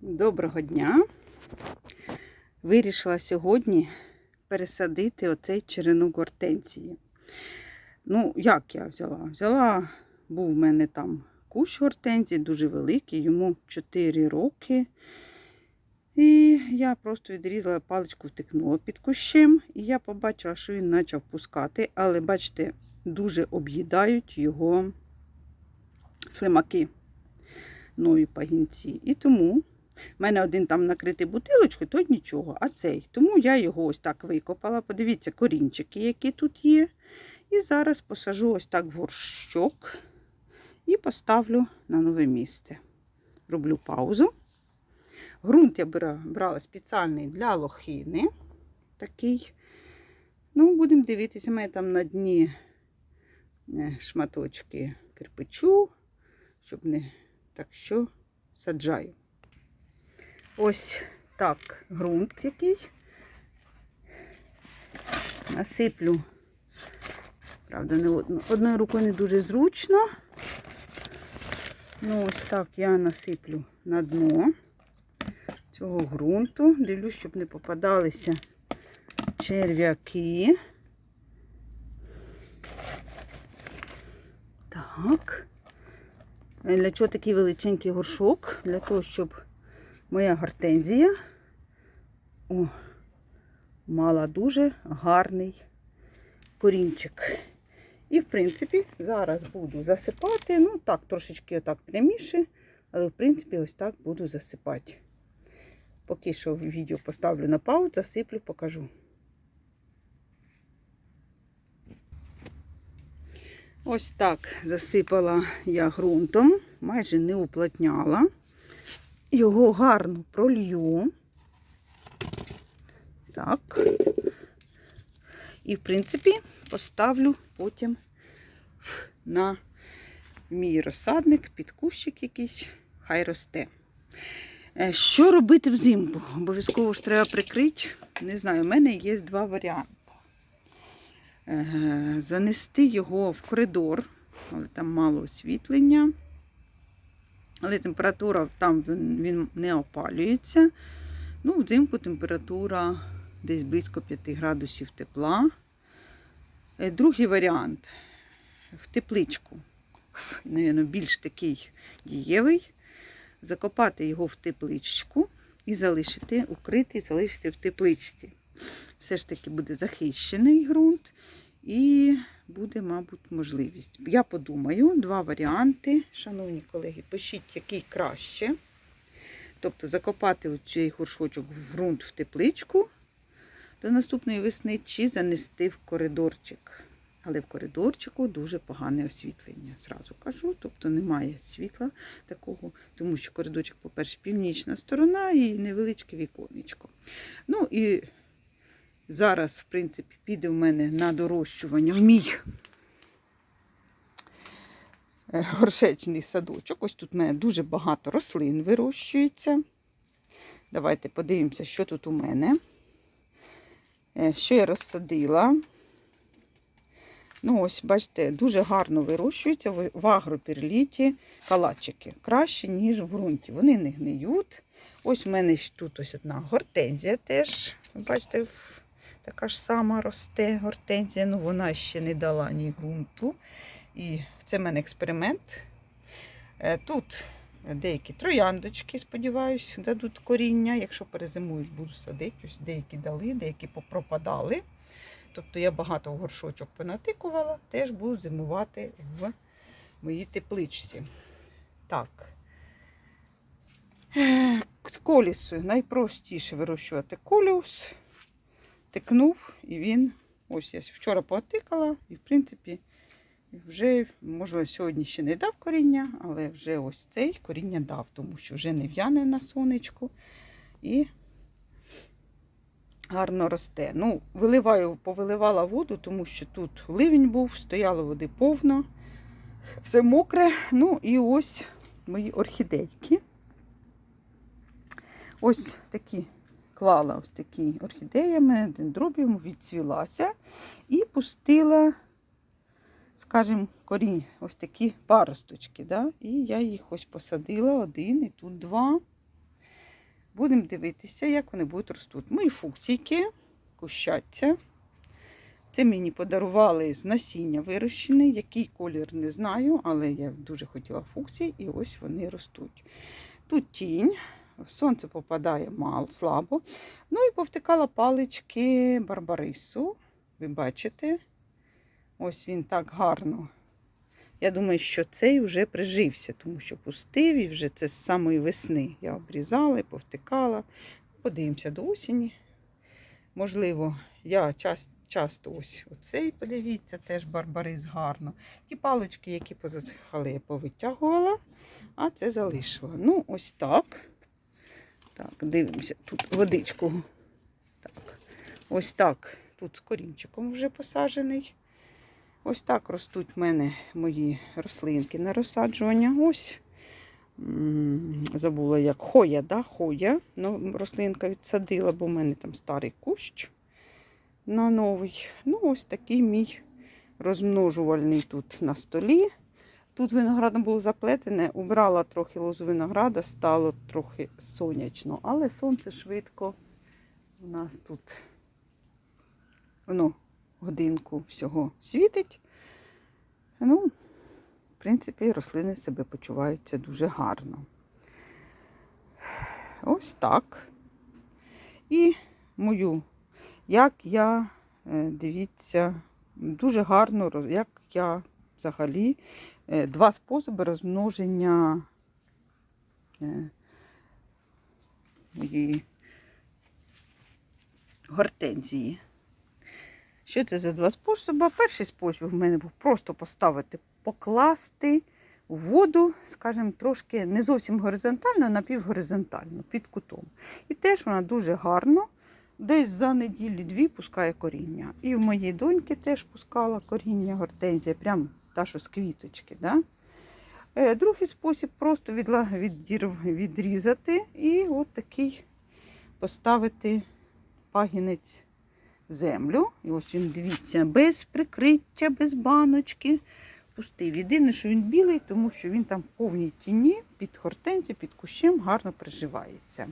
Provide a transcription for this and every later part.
Доброго дня. Вирішила сьогодні пересадити оцей черенок гортензії. Ну, як я взяла? Взяла, був в мене там кущ гортензії, дуже великий, йому 4 роки. І я просто відрізала паличку, втикнула під кущем, і я побачила, що він почав пускати, але бачите, дуже об'їдають його слимаки, нові пагінці. І тому у мене один там накритий бутилочкою, то нічого, а цей. Тому я його ось так викопала. Подивіться, корінчики, які тут є. І зараз посажу ось так в горщок і поставлю на нове місце. Роблю паузу. Грунт я брала спеціальний для лохини. Такий. Ну, будемо дивитися, мене там на дні е, шматочки кирпичу, щоб не так що саджаю. Ось так ґрунт який. Насиплю. Правда, не одно- одною рукою не дуже зручно. Ну, ось так я насиплю на дно цього ґрунту. Дивлюсь, щоб не попадалися черв'яки. Так. Для чого такий величенький горшок? Для того, щоб моя гортензія о, мала дуже гарний корінчик. І, в принципі, зараз буду засипати. Ну, так, трошечки отак пряміше, але, в принципі, ось так буду засипати. Поки що відео поставлю на паузу, засиплю, покажу. Ось так засипала я ґрунтом, майже не уплотняла. Його гарно пролью. Так. І, в принципі, поставлю потім на мій розсадник, під кущик якийсь, хай росте. Е, Що робити взимку? Обов'язково ж треба прикрити. Не знаю, у мене є два варіанти. Е, Занести його в коридор, але там мало освітлення. Але температура там він, не опалюється. Ну, взимку температура десь близько 5 градусів тепла. Е, Другий варіант в тепличку. Навірно, більш такий дієвий. Закопати його в тепличку і залишити, укрити і залишити в тепличці. Все ж таки буде захищений ґрунт і буде, мабуть, можливість. Я подумаю, два варіанти. Шановні колеги, пишіть, який краще. Тобто закопати цей горшочок в ґрунт в тепличку до наступної весни, чи занести в коридорчик. Але в коридорчику дуже погане освітлення, зразу кажу. Тобто немає світла такого, тому що коридорчик, по-перше, північна сторона і невеличке віконечко. Ну і зараз, в принципі, піде в мене на дорощування в мій е, горшечний садочок. Ось тут в мене дуже багато рослин вирощується. Давайте подивимося, що тут у мене. Е, Що я розсадила. Ну, ось, бачите, дуже гарно вирощуються в агроперліті калачики. Краще, ніж в ґрунті. Вони не гниють. Ось в мене тут ось одна гортензія теж. Бачите, така ж сама росте гортензія. Ну, вона ще не дала ні ґрунту. І це в мене експеримент. Е, Тут деякі трояндочки, сподіваюся, дадуть коріння. Якщо перезимують, буду садити. Ось деякі дали, деякі попропадали. Тобто я багато горшочок понатикувала, теж буду зимувати в моїй тепличці. Так. Е, Колісу найпростіше вирощувати коліус. Тикнув і він. Ось я вчора потикала, і, в принципі, вже, можливо, сьогодні ще не дав коріння, але вже ось цей коріння дав, тому що вже не в'яне на сонечку. І гарно росте. Ну, виливаю, повиливала воду, тому що тут ливень був, стояло води повно, все мокре. Ну і ось мої орхідейки. Ось такі клала ось такі орхідеями, дендробіум відцвілася і пустила, скажімо, корінь, ось такі паросточки. Да? І я їх ось посадила один і тут два. Будемо дивитися, як вони будуть ростуть. Мої фуксійки, кущаться. Це мені подарували з насіння вирощений. Який колір не знаю, але я дуже хотіла фуксії, і ось вони ростуть. Тут тінь, сонце попадає мало, слабо. Ну і повтикала палички барбарису. Ви бачите, ось він так гарно. Я думаю, що цей вже прижився, тому що пустив і вже це з самої весни. Я обрізала і повтикала. Подивимося до осені. Можливо, я час, часто ось оцей, подивіться, теж барбарис гарно. Ті палички, які позасихали, я повитягувала, а це залишила. Ну, ось так. Так, дивимося, тут водичку. Так, ось так. Тут з корінчиком вже посаджений. Ось так ростуть в мене мої рослинки на розсаджування. Ось. Забула, як хоя, да? хоя. Ну, рослинка відсадила, бо в мене там старий кущ на новий. Ну, ось такий мій розмножувальний тут на столі. Тут виноградом було заплетене, убрала трохи лозу винограда, стало трохи сонячно, але сонце швидко у нас тут воно годинку всього світить. Ну, в принципі, рослини себе почуваються дуже гарно. Ось так. І мою, як я, е, дивіться, дуже гарно, як я взагалі два способи розмноження е, моєї гортензії. Що це за два способи? Перший спосіб в мене був просто поставити, покласти воду, скажімо, трошки не зовсім горизонтально, а напівгоризонтально, під кутом. І теж вона дуже гарно, десь за неділі-дві пускає коріння. І в моїй доньки теж пускала коріння гортензія, прям та, що з квіточки. Да? Е, Другий спосіб просто відрізати і от такий поставити пагінець в землю. І ось він, дивіться, без прикриття, без баночки. Пустив. Єдине, що він білий, тому що він там в повній тіні, під гортензією, під кущем гарно приживається.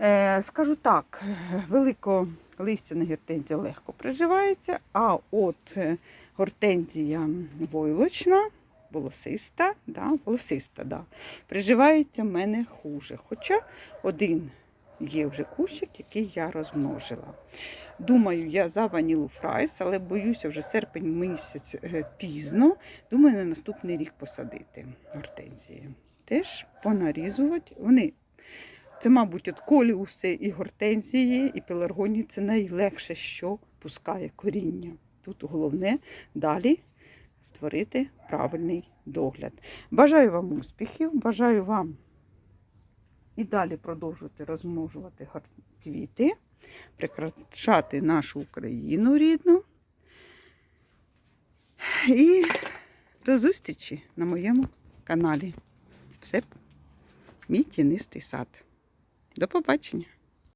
Е, скажу так, велико листяна гортензія легко приживається, а от е, гортензія войлочна, волосиста, да, волосиста, да, приживається в мене хуже. Хоча один є вже кущик, який я розмножила. Думаю, я за ванілу фрайс, але боюся вже серпень місяць е, пізно. Думаю, на наступний рік посадити гортензії. Теж понарізувати. Вони, це, мабуть, от коліуси і гортензії, і пеларгонії це найлегше, що пускає коріння. Тут головне далі створити правильний догляд. Бажаю вам успіхів, бажаю вам і далі продовжувати розмножувати квіти, прикрашати нашу Україну рідну. І до зустрічі на моєму каналі. Все, мій тінистий сад. До побачення!